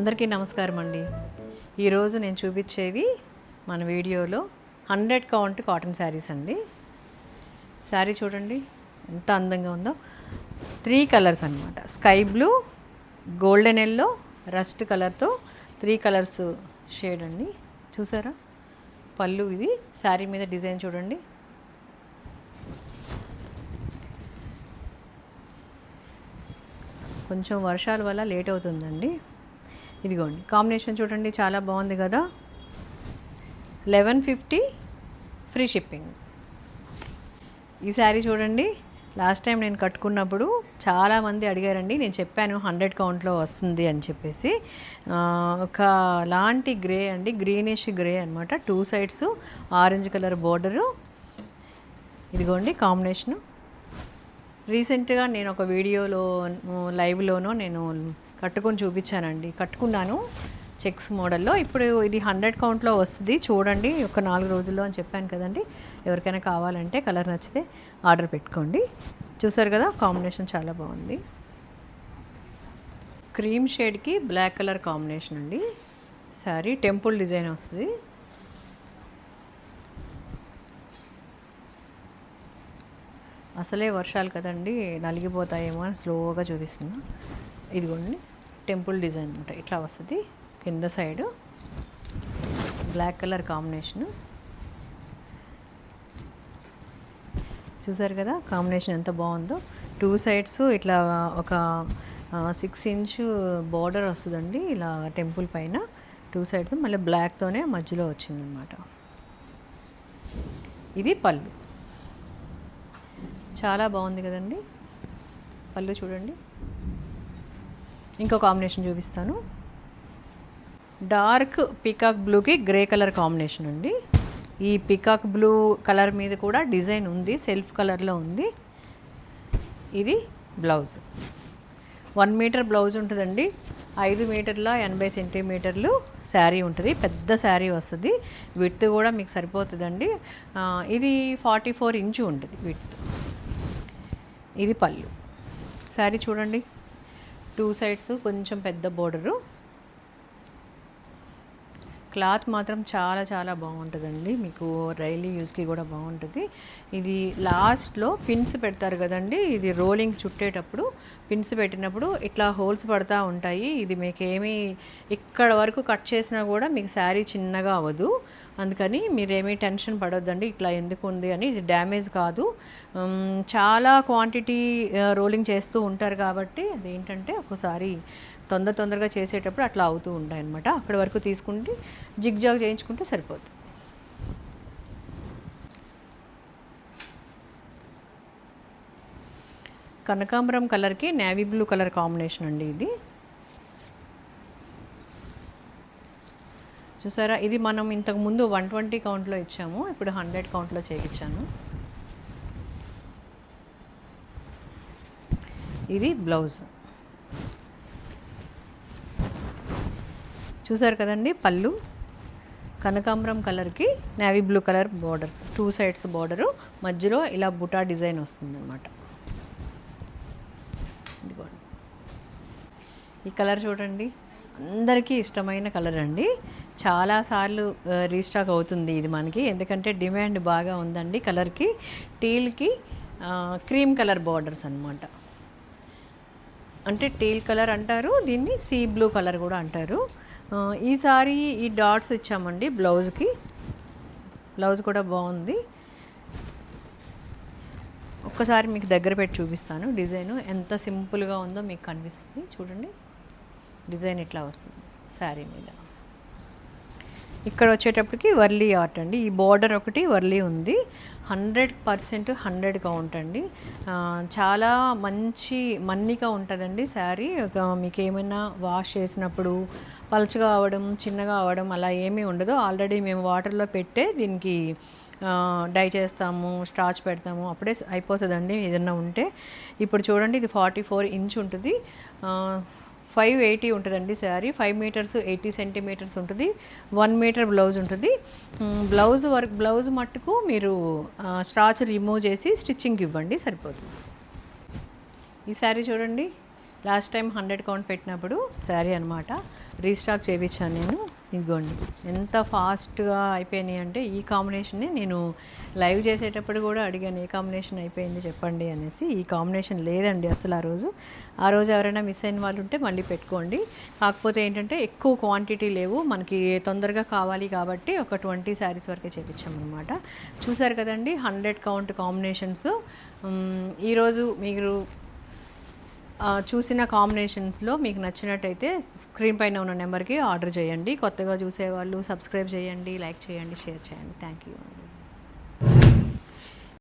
అందరికీ నమస్కారం అండి. ఈరోజు నేను చూపించేవి మన వీడియోలో హండ్రెడ్ కౌంట్ కాటన్ శారీస్ అండి. శారీ చూడండి ఎంత అందంగా ఉందో. త్రీ కలర్స్ అనమాట sky blue golden yellow rust కలర్తో త్రీ కలర్స్ షేడ్ అండి. చూసారా? పళ్ళు ఇది. శారీ మీద డిజైన్ చూడండి. కొంచెం వర్షాల వల్ల లేట్ అవుతుందండి. ఇదిగోండి కాంబినేషన్ చూడండి చాలా బాగుంది కదా. లెవెన్ ఫిఫ్టీ ఫ్రీ షిప్పింగ్ ఈ శారీ చూడండి లాస్ట్ టైం నేను కట్టుకున్నప్పుడు చాలామంది అడిగారండి నేను చెప్పాను హండ్రెడ్ కౌంట్లో వస్తుంది అని చెప్పేసి. ఒక లాంటి గ్రే అండి గ్రీనిష్ గ్రే అనమాట two sides orange colour border ఇదిగోండి కాంబినేషను రీసెంట్గా నేను ఒక వీడియోలో లైవ్లోనో నేను కట్టుకొని చూపించానండి. కట్టుకున్నాను చెక్స్ మోడల్లో. ఇప్పుడు ఇది హండ్రెడ్ కౌంట్లో వస్తుంది. చూడండి ఒక నాలుగు రోజుల్లో అని చెప్పాను కదండి. ఎవరికైనా కావాలంటే కలర్ నచ్చితే ఆర్డర్ పెట్టుకోండి. చూసారు కదా కాంబినేషన్ చాలా బాగుంది. క్రీమ్ షేడ్కి బ్లాక్ కలర్ కాంబినేషన్ అండి. శారీ టెంపుల్ డిజైన్ వస్తుంది. అసలే వర్షాలు కదండి నలిగిపోతాయేమో అని స్లోగా చూపిస్తుంది ఇదిగోండి. టెంపుల్ డిజైన్ అనమాట ఇట్లా వస్తుంది. కింద సైడు బ్లాక్ కలర్ కాంబినేషను. చూసారు కదా కాంబినేషన్ ఎంత బాగుందో. టూ సైడ్స్ ఇట్లా ఒక సిక్స్ ఇంచ్ బార్డర్ వస్తుందండి ఇలా టెంపుల్ పైన. టూ సైడ్స్ మళ్ళీ బ్లాక్తోనే మధ్యలో వచ్చిందనమాట. ఇది పళ్ళు. చాలా బాగుంది కదండి. పళ్ళు చూడండి. ఇంకో కాంబినేషన్ చూపిస్తాను. డార్క్ పికాక్ బ్లూకి గ్రే కలర్ కాంబినేషన్ అండి. ఈ పికాక్ బ్లూ కలర్ మీద కూడా డిజైన్ ఉంది సెల్ఫ్ కలర్లో ఉంది. ఇది బ్లౌజ్ వన్ మీటర్ బ్లౌజ్ ఉంటుందండి. ఐదు మీటర్ల ఎనభై సెంటీమీటర్లు శారీ ఉంటుంది. పెద్ద శారీ వస్తుంది. విత్ కూడా మీకు సరిపోతుందండి. ఇది ఫార్టీ ఫోర్ ఇంచు ఉంటుంది విత్ ఇది పళ్ళు. శారీ చూడండి. టూ సైడ్స్ కొంచెం పెద్ద బోర్డరు. క్లాత్ మాత్రం చాలా చాలా బాగుంటుందండి. మీకు రైలీ యూస్కి కూడా బాగుంటుంది. ఇది లాస్ట్లో పిన్స్ పెడతారు కదండి ఇది రోలింగ్ చుట్టేటప్పుడు పిన్స్ పెట్టినప్పుడు ఇట్లా హోల్స్ పడతా ఉంటాయి. ఇది మీకు ఏమీ ఇక్కడ వరకు కట్ చేసినా కూడా మీకు శారీ చిన్నగా అవ్వదు. అందుకని మీరేమీ టెన్షన్ పడొద్దండి ఇట్లా ఎందుకు ఉంది అని. ఇది డ్యామేజ్ కాదు. చాలా క్వాంటిటీ రోలింగ్ చేస్తూ ఉంటారు కాబట్టి అదేంటంటే ఒకసారి తొందర తొందరగా చేసేటప్పుడు అట్లా అవుతూ ఉంటాయి అనమాట అక్కడి వరకు తీసుకుంటే జిగ్ జాగ్ చేయించుకుంటే సరిపోతుంది కనకాంబరం కలర్కి నేవీ బ్లూ కలర్ కాంబినేషన్ అండి ఇది. చూసారా? ఇది మనం ఇంతకు ముందు వన్ ట్వంటీ కౌంట్లో ఇచ్చాము. ఇప్పుడు హండ్రెడ్ కౌంట్లో చేయించాను. ఇది బ్లౌజ్. చూసారు కదండి? పళ్ళు. కనకాంబరం కలర్కి navy blue colour borders. Two sides border. మధ్యలో ఇలా బుటా డిజైన్ వస్తుందన్నమాట. ఇదిగోండి. ఈ కలర్ చూడండి. అందరికీ ఇష్టమైన కలర్ అండి. చాలాసార్లు రీస్టాక్ అవుతుంది ఇది మనకి. ఎందుకంటే డిమాండ్ బాగా ఉందండి కలర్కి టీల్కి క్రీమ్ కలర్ బార్డర్స్ అన్నమాట. అంటే టీల్ కలర్ అంటారు దీన్ని సీ బ్లూ కలర్ కూడా అంటారు. ఈసారి ఈ డాట్స్ ఇచ్చామండి బ్లౌజ్కి. బ్లౌజ్ కూడా బాగుంది. ఒక్కసారి మీకు దగ్గర పెట్టి చూపిస్తాను డిజైన్. ఎంత సింపుల్గా ఉందో మీకు కనిపిస్తుంది. చూడండి. డిజైన్ ఇట్లా వస్తుంది శారీ మీద. ఇక్కడ వచ్చేటప్పటికి వర్లీ ఆర్ట్ అండి. ఈ బార్డర్ ఒకటి వర్లీ ఉంది. హండ్రెడ్ పర్సెంట్ హండ్రెడ్గా ఉంటుంది అండి. చాలా మంచి మన్నిగా ఉంటుందండి శారీ. ఒక మీకు ఏమైనా వాష్ చేసినప్పుడు పలచగా అవ్వడం చిన్నగా అవడం అలా ఏమీ ఉండదు. ఆల్రెడీ మేము వాటర్లో పెట్టే దీనికి డై చేస్తాము స్టార్చ్ పెడతాము అప్పుడే అయిపోతుందండి ఏదన్నా ఉంటే. ఇప్పుడు చూడండి ఇది ఫార్టీ ఫోర్ ఇంచ్ ఉంటుంది. ఫైవ్ ఎయిటీ ఉంటుందండి sari. Five metres eighty centimetres ఉంటుంది. వన్ మీటర్ బ్లౌజ్ ఉంటుంది. బ్లౌజ్ వర్క్ బ్లౌజ్ మట్టుకు మీరు స్ట్రాచ్ రిమూవ్ చేసి స్టిచ్చింగ్ ఇవ్వండి సరిపోతుంది. ఈ శారీ చూడండి. లాస్ట్ టైం హండ్రెడ్ కౌంట్ పెట్టినప్పుడు శారీ అనమాట రీస్టాక్ చేయించాను నేను. ఇదిగోండి ఎంత ఫాస్ట్గా అయిపోయినాయి అంటే ఈ కాంబినేషన్ని నేను లైవ్ చేసేటప్పుడు కూడా అడిగాను ఏ కాంబినేషన్ అయిపోయింది చెప్పండి అనేసి. ఈ కాంబినేషన్ లేదండి అసలు ఆ రోజు. ఆ రోజు ఎవరైనా మిస్ అయిన వాళ్ళు ఉంటే మళ్ళీ పెట్టుకోండి. కాకపోతే ఏంటంటే ఎక్కువ క్వాంటిటీ లేవు. మనకి తొందరగా కావాలి కాబట్టి ఒక ట్వంటీ శారీస్ వరకే చేపించామన్నమాట. చూసారు కదండి హండ్రెడ్ కౌంట్ కాంబినేషన్స్. ఈరోజు మీరు చూసిన కాంబినేషన్స్లో మీకు నచ్చినట్టయితే స్క్రీన్ పైన ఉన్న నెంబర్కి ఆర్డర్ చేయండి. కొత్తగా చూసేవాళ్ళు సబ్స్క్రైబ్ చేయండి లైక్ చేయండి షేర్ చేయండి. Thank you.